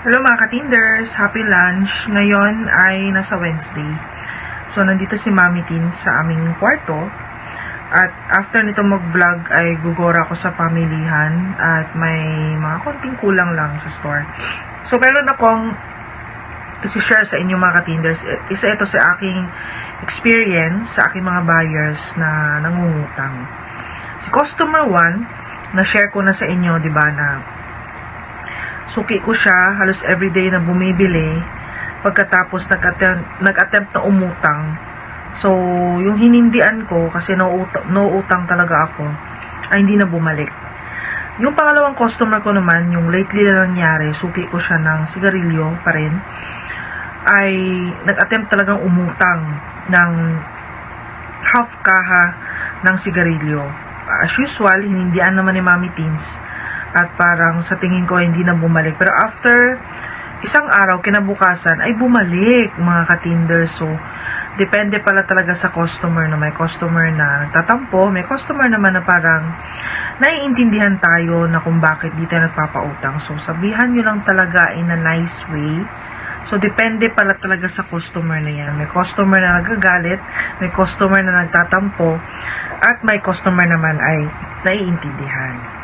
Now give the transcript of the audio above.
Hello mga ka-Tinders! Happy lunch! Ngayon ay nasa Wednesday. So, nandito si Mami Tin sa aming kwarto. At after nito mag-vlog ay gugora ako sa pamilihan at may mga konting kulang lang sa store. So, meron akong isi-share sa inyo mga ka-Tinders. Isa ito sa aking experience sa aking mga buyers na nangungutang. Si customer 1, na-share ko na sa inyo, di ba, na suki ko siya halos everyday na bumibili pagkatapos nag-attempt, nag-attempt na umutang. So, yung hinindian ko, kasi no-utang talaga ako, ay hindi na bumalik. Yung pangalawang customer ko naman, yung lately na nangyari, suki ko siya ng sigarilyo pa rin, ay nag-attempt talagang umutang ng half kaha ng sigarilyo. As usual, hinindian naman ni Mami Teens at parang sa tingin ko hindi na bumalik. Pero after isang araw, kinabukasan, ay bumalik mga ka-Tinder. So, depende pala talaga sa customer na may customer na nagtatampo, may customer naman na parang naiintindihan tayo na kung bakit di tayo nagpapautang. So, sabihan nyo lang talaga in a nice way. So, depende pala talaga sa customer na yan. May customer na nagagalit, may customer na nagtatampo, at may customer naman ay naiintindihan.